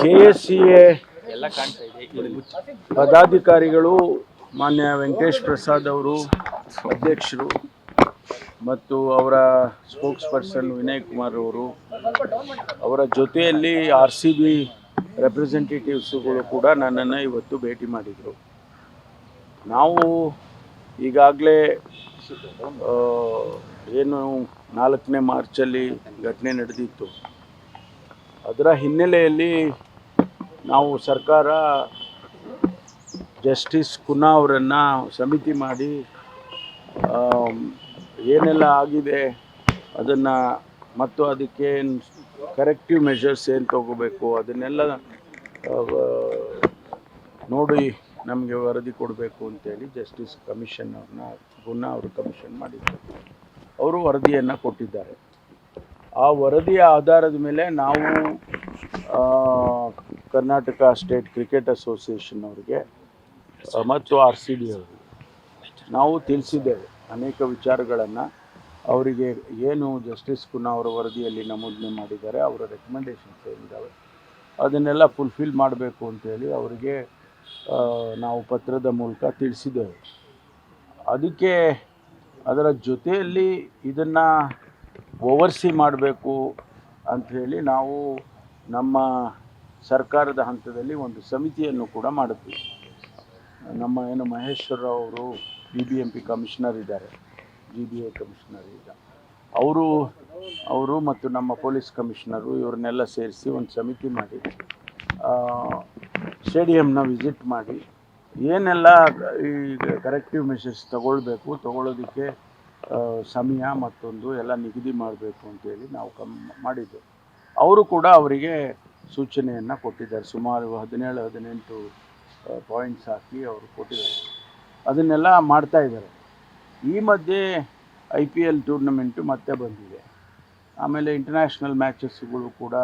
K S C A ಪದಾಧಿಕಾರಿಗಳು ಮಾನ್ಯ ವೆಂಕಟೇಶ್ ಪ್ರಸಾದ್ ಅವರು ಅಧ್ಯಕ್ಷರು ಮತ್ತು ಅವರ ಸ್ಪೋಕ್ಸ್ ಪರ್ಸನ್ ವಿನಯ್ ಕುಮಾರ್ ಅವರು ಅವರ ಜೊತೆಯಲ್ಲಿ ಆರ್ ಸಿ ಬಿ ರೆಪ್ರೆಸೆಂಟೇಟಿವ್ಸ್ಗಳು ಕೂಡ ನನ್ನನ್ನು ಇವತ್ತು ಭೇಟಿ ಮಾಡಿದರು. ನಾವು ಈಗಾಗಲೇ ಏನು ನಾಲ್ಕನೇ ಮಾರ್ಚಲ್ಲಿ ಘಟನೆ ನಡೆದಿತ್ತು. ಅದರ ಹಿನ್ನೆಲೆಯಲ್ಲಿ ನಾವು ಸರ್ಕಾರ ಜಸ್ಟಿಸ್ ಕುನ್ನಾ ಅವರನ್ನು ಸಮಿತಿ ಮಾಡಿ ಏನೆಲ್ಲ ಆಗಿದೆ ಅದನ್ನು ಮತ್ತು ಅದಕ್ಕೆ ಕರೆಕ್ಟಿವ್ ಮೆಷರ್ಸ್ ಏನು ತಗೋಬೇಕು ಅದನ್ನೆಲ್ಲ ನೋಡಿ ನಮಗೆ ವರದಿ ಕೊಡಬೇಕು ಅಂತೇಳಿ ಜಸ್ಟಿಸ್ ಕಮಿಷನ್ ಅವ್ರನ್ನ ಗುನ್ನ ಅವರು ಕಮಿಷನ್ ಮಾಡಿದ್ದಾರೆ ಅವರು ವರದಿಯನ್ನು ಕೊಟ್ಟಿದ್ದಾರೆ. ಆ ವರದಿಯ ಆಧಾರದ ಮೇಲೆ ನಾವು ಕರ್ನಾಟಕ ಸ್ಟೇಟ್ ಕ್ರಿಕೆಟ್ ಅಸೋಸಿಯೇಷನ್ ಅವರಿಗೆ ಮತ್ತು ಆರ್ ಸಿ ಡಿ ಅವರಿಗೆ ನಾವು ತಿಳಿಸಿದ್ದೇವೆ ಅನೇಕ ವಿಚಾರಗಳನ್ನು. ಅವರಿಗೆ ಏನು ಜಸ್ಟಿಸ್ ಕುನ್ನಾ ಅವರ ವರದಿಯಲ್ಲಿ ನಮೂದನೆ ಮಾಡಿದ್ದಾರೆ, ಅವರ ರೆಕಮೆಂಡೇಶನ್ಸ್ ಏನಿದ್ದಾವೆ ಅದನ್ನೆಲ್ಲ ಫುಲ್ಫಿಲ್ ಮಾಡಬೇಕು ಅಂತೇಳಿ ಅವರಿಗೆ ನಾವು ಪತ್ರದ ಮೂಲಕ ತಿಳಿಸಿದ್ದೇವೆ. ಅದಕ್ಕೆ ಅದರ ಜೊತೆಯಲ್ಲಿ ಇದನ್ನು ಓವರ್ಸಿ ಮಾಡಬೇಕು ಅಂಥೇಳಿ ನಾವು ನಮ್ಮ ಸರ್ಕಾರದ ಹಂತದಲ್ಲಿ ಒಂದು ಸಮಿತಿಯನ್ನು ಕೂಡ ಮಾಡುತ್ತೀವಿ ನಮ್ಮ ಏನು ಮಹೇಶ್ವರ ಅವರು B B M P commissioner ಇದ್ದಾರೆ ಜಿ ಬಿ ಎ ಕಮಿಷನರ್ ಈಗ. ಅವರು ಅವರು ಮತ್ತು ನಮ್ಮ ಪೊಲೀಸ್ ಕಮಿಷನರು ಇವ್ರನ್ನೆಲ್ಲ ಸೇರಿಸಿ ಒಂದು ಸಮಿತಿ ಮಾಡಿ ಸ್ಟೇಡಿಯಂನ ವಿಸಿಟ್ ಮಾಡಿ, ಏನೆಲ್ಲ ಈ ಕರೆಕ್ಟಿವ್ ಮೆಷರ್ಸ್ ತಗೊಳ್ಬೇಕು, ತಗೊಳ್ಳೋದಕ್ಕೆ ಸಮಯ ಮತ್ತೊಂದು ಎಲ್ಲ ನಿಗದಿ ಮಾಡಬೇಕು ಅಂತೇಳಿ ನಾವು ಕಮ್ ಮಾಡಿದ್ದು. ಅವರು ಕೂಡ ಅವರಿಗೆ ಸೂಚನೆಯನ್ನು ಕೊಟ್ಟಿದ್ದಾರೆ. ಸುಮಾರು ಹದಿನೇಳು, ಹದಿನೆಂಟು ಪಾಯಿಂಟ್ಸ್ ಹಾಕಿ ಅವರು ಕೊಟ್ಟಿದ್ದಾರೆ. ಅದನ್ನೆಲ್ಲ ಮಾಡ್ತಾ ಇದ್ದಾರೆ. ಈ ಮಧ್ಯೆ ಐ ಪಿ ಎಲ್ ಟೂರ್ನಮೆಂಟು ಮತ್ತೆ ಬಂದಿದೆ. ಆಮೇಲೆ ಇಂಟರ್ನ್ಯಾಷನಲ್ ಮ್ಯಾಚಸ್ಗಳು ಕೂಡ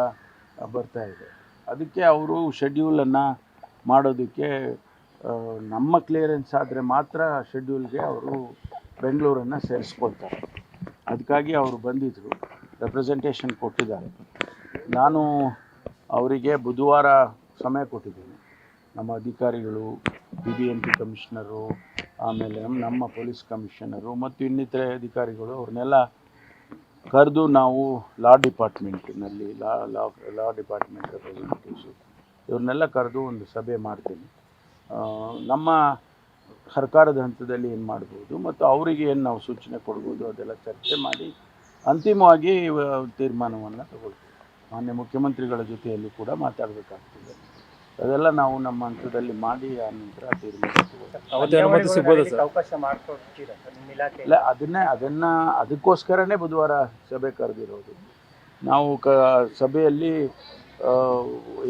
ಬರ್ತಾ ಇದೆ. ಅದಕ್ಕೆ ಅವರು ಶೆಡ್ಯೂಲನ್ನು ಮಾಡೋದಕ್ಕೆ ನಮ್ಮ ಕ್ಲಿಯರೆನ್ಸ್ ಆದರೆ ಮಾತ್ರ ಶೆಡ್ಯೂಲ್ಗೆ ಅವರು ಬೆಂಗಳೂರನ್ನು ಸೇರಿಸ್ಕೊಳ್ತಾರೆ. ಅದಕ್ಕಾಗಿ ಅವರು ಬಂದಿದ್ದರು ರೆಪ್ರೆಸೆಂಟೇಷನ್ ಕೊಟ್ಟಿದ್ದಾರೆ. ನಾನು ಅವರಿಗೆ ಬುಧವಾರ ಸಮಯ ಕೊಟ್ಟಿದ್ದೀನಿ. ನಮ್ಮ ಅಧಿಕಾರಿಗಳು B B M P commissioner ಆಮೇಲೆ ನಮ್ಮ ಪೊಲೀಸ್ ಕಮಿಷನರು ಮತ್ತು ಇನ್ನಿತರೆ ಅಧಿಕಾರಿಗಳು, ಅವ್ರನ್ನೆಲ್ಲ ಕರೆದು ನಾವು ಲಾ ಡಿಪಾರ್ಟ್ಮೆಂಟ್ನಲ್ಲಿ ಲಾ ಲಾ ಲಾ ಡಿಪಾರ್ಟ್ಮೆಂಟ್ ರೆಪ್ರೆಸೆಂಟೇಟಿವ್ಸು ಇವ್ರನ್ನೆಲ್ಲ ಕರೆದು ಒಂದು ಸಭೆ ಮಾಡ್ತೀನಿ. ನಮ್ಮ ಸರ್ಕಾರದ ಹಂತದಲ್ಲಿ ಏನು ಮಾಡ್ಬೋದು ಮತ್ತು ಅವರಿಗೆ ಏನು ನಾವು ಸೂಚನೆ ಕೊಡ್ಬೋದು ಅದೆಲ್ಲ ಚರ್ಚೆ ಮಾಡಿ ಅಂತಿಮವಾಗಿ ತೀರ್ಮಾನವನ್ನು ತಗೊಳ್ತೀವಿ. ಮಾನ್ಯ ಮುಖ್ಯಮಂತ್ರಿಗಳ ಜೊತೆಯಲ್ಲಿ ಕೂಡ ಮಾತಾಡಬೇಕಾಗ್ತದೆ. ಅದೆಲ್ಲ ನಾವು ನಮ್ಮ ಹಂತದಲ್ಲಿ ಮಾಡಿ ಆ ನಂತರ ತೀರ್ಮಾನ ಇಲ್ಲ ಅದನ್ನೇ ಅದನ್ನು ಅದಕ್ಕೋಸ್ಕರನೇ ಬುಧವಾರ ಸಭೆ ಕರೆದಿರೋದು. ನಾವು ಕ ಸಭೆಯಲ್ಲಿ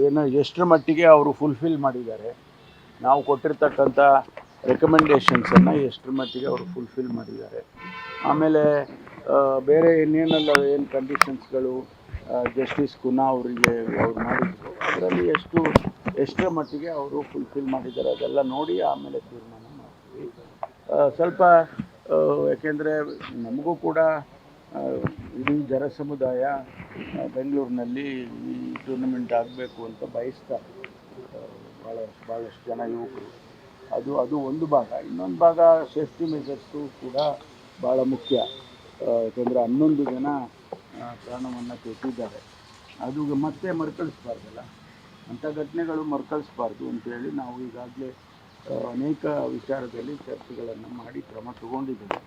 ಏನು ಎಷ್ಟರ ಮಟ್ಟಿಗೆ ಅವರು ಫುಲ್ಫಿಲ್ ಮಾಡಿದ್ದಾರೆ. ನಾವು ಕೊಟ್ಟಿರ್ತಕ್ಕಂಥ ರೆಕಮೆಂಡೇಷನ್ಸನ್ನು ಎಷ್ಟರ ಮಟ್ಟಿಗೆ ಅವರು ಫುಲ್ಫಿಲ್ ಮಾಡಿದ್ದಾರೆ. ಆಮೇಲೆ ಬೇರೆ ಇನ್ನೇನೆಲ್ಲ, ಏನು ಕಂಡೀಷನ್ಸ್ಗಳು ಜಸ್ಟಿಸ್ ಕುನಾ ಅವರಿಗೆ ಅವ್ರು ಮಾಡಿದ್ರು. ಅದರಲ್ಲಿ ಎಷ್ಟು, ಎಷ್ಟರ ಮಟ್ಟಿಗೆ ಅವರು ಫುಲ್ಫಿಲ್ ಮಾಡಿದ್ದಾರೆ ಅದೆಲ್ಲ ನೋಡಿ ಆಮೇಲೆ ತೀರ್ಮಾನ ಮಾಡ್ತೀವಿ. ಸ್ವಲ್ಪ ಯಾಕೆಂದರೆ ನಮಗೂ ಕೂಡ ಇಡೀ ಜನ ಸಮುದಾಯ ಬೆಂಗಳೂರಿನಲ್ಲಿ ಈ ಟೂರ್ನಮೆಂಟ್ ಆಗಬೇಕು ಅಂತ ಬಯಸ್ತಾರೆ. ಭಾಳ ಭಾಳಷ್ಟು ಜನ ಯುವಕರು. ಅದು ಅದು ಒಂದು ಭಾಗ. ಇನ್ನೊಂದು ಭಾಗ ಸೇಫ್ಟಿ ಮೆಷರ್ಸು ಕೂಡ ಭಾಳ ಮುಖ್ಯ. ಯಾಕಂದರೆ ಹನ್ನೊಂದು ಜನ ಪ್ರಾಣವನ್ನು ಕೊಟ್ಟಿದ್ದಾರೆ ಅದು ಮತ್ತೆ ಮರುಕಳಿಸ್ಬಾರ್ದಲ್ಲ? ಅಂಥ ಘಟನೆಗಳು ಮರುಕಳಿಸ್ಬಾರ್ದು ಅಂತೇಳಿ ನಾವು ಈಗಾಗಲೇ ಅನೇಕ ವಿಚಾರದಲ್ಲಿ ಚರ್ಚೆಗಳನ್ನು ಮಾಡಿ ಕ್ರಮ ತಗೊಂಡಿದ್ದೇವೆ.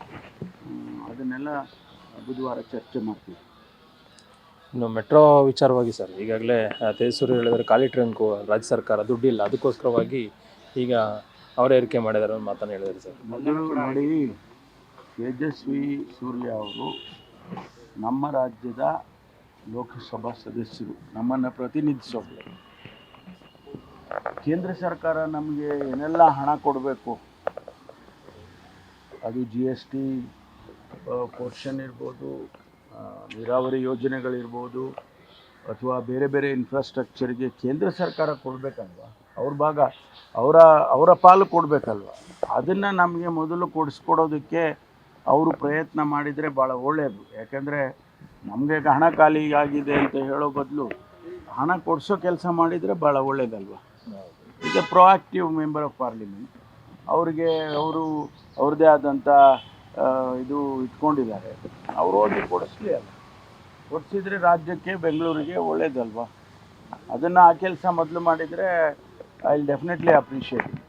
ಅದನ್ನೆಲ್ಲ ಬುಧವಾರ ಚರ್ಚೆ ಮಾಡ್ತೀವಿ. ಇನ್ನು ಮೆಟ್ರೋ ವಿಚಾರವಾಗಿ ಸರ್, ಈಗಾಗಲೇ ತೇಜಸ್ವರು ಹೇಳಿದರೆ ಖಾಲಿ ಟ್ರೈನ್ಗೂ ರಾಜ್ಯ ಸರ್ಕಾರ ದುಡ್ಡಿಲ್ಲ. ಅದಕ್ಕೋಸ್ಕರವಾಗಿ ಈಗ ಅವರೇ ಏರಿಕೆ ಮಾಡಿದ್ದಾರೆ ಅನ್ನೋ ಮಾತನ್ನು ಹೇಳಿದ್ರು ಸರ್. ಮೊದಲು ನೋಡಿ ತೇಜಸ್ವಿ ಸೂರ್ಯ ಅವರು ನಮ್ಮ ರಾಜ್ಯದ ಲೋಕಸಭಾ ಸದಸ್ಯರು, ನಮ್ಮನ್ನು ಪ್ರತಿನಿಧಿಸೋದು ಕೇಂದ್ರ ಸರ್ಕಾರ ನಮಗೆ ಏನೆಲ್ಲ ಹಣ ಕೊಡಬೇಕು? ಅದು ಜಿ ಎಸ್ ಟಿ ಪೋರ್ಷನ್ ಇರ್ಬೋದು ನೀರಾವರಿ ಯೋಜನೆಗಳಿರ್ಬೋದು, ಅಥವಾ ಬೇರೆ ಬೇರೆ ಇನ್ಫ್ರಾಸ್ಟ್ರಕ್ಚರ್ಗೆ ಕೇಂದ್ರ ಸರ್ಕಾರ ಕೊಡಬೇಕಲ್ವ? ಅವ್ರ ಭಾಗ. ಅವರ ಅವರ ಪಾಲು ಕೊಡಬೇಕಲ್ವ? ಅದನ್ನು ನಮಗೆ ಮೊದಲು ಕೊಡಿಸ್ಕೊಡೋದಕ್ಕೆ ಅವರು ಪ್ರಯತ್ನ ಮಾಡಿದರೆ ಭಾಳ ಒಳ್ಳೆಯದು ಯಾಕೆಂದರೆ ನಮಗೆ ಹಣ ಖಾಲಿ ಆಗಿದೆ ಅಂತ ಹೇಳೋ ಬದಲು ಹಣ ಕೊಡಿಸೋ ಕೆಲಸ ಮಾಡಿದರೆ ಭಾಳ ಒಳ್ಳೆಯದಲ್ವ ಈಗ ಪ್ರೊಆಕ್ಟಿವ್ ಮೆಂಬರ್ ಆಫ್ ಪಾರ್ಲಿಮೆಂಟ್ ಅವರಿಗೆ ಅವರು ಅವ್ರದ್ದೇ ಆದಂಥ ಇದು ಇಟ್ಕೊಂಡಿದ್ದಾರೆ. ಅವರು ಹೋಗಿ ಕೊಡಿಸ್ಲಿ ಅಲ್ಲ. ಕೊಡಿಸಿದ್ರೆ ರಾಜ್ಯಕ್ಕೆ ಬೆಂಗಳೂರಿಗೆ ಒಳ್ಳೇದಲ್ವಾ? ಅದನ್ನು ಆ ಕೆಲಸ ಮೊದಲು ಮಾಡಿದರೆ I'll definitely appreciate it.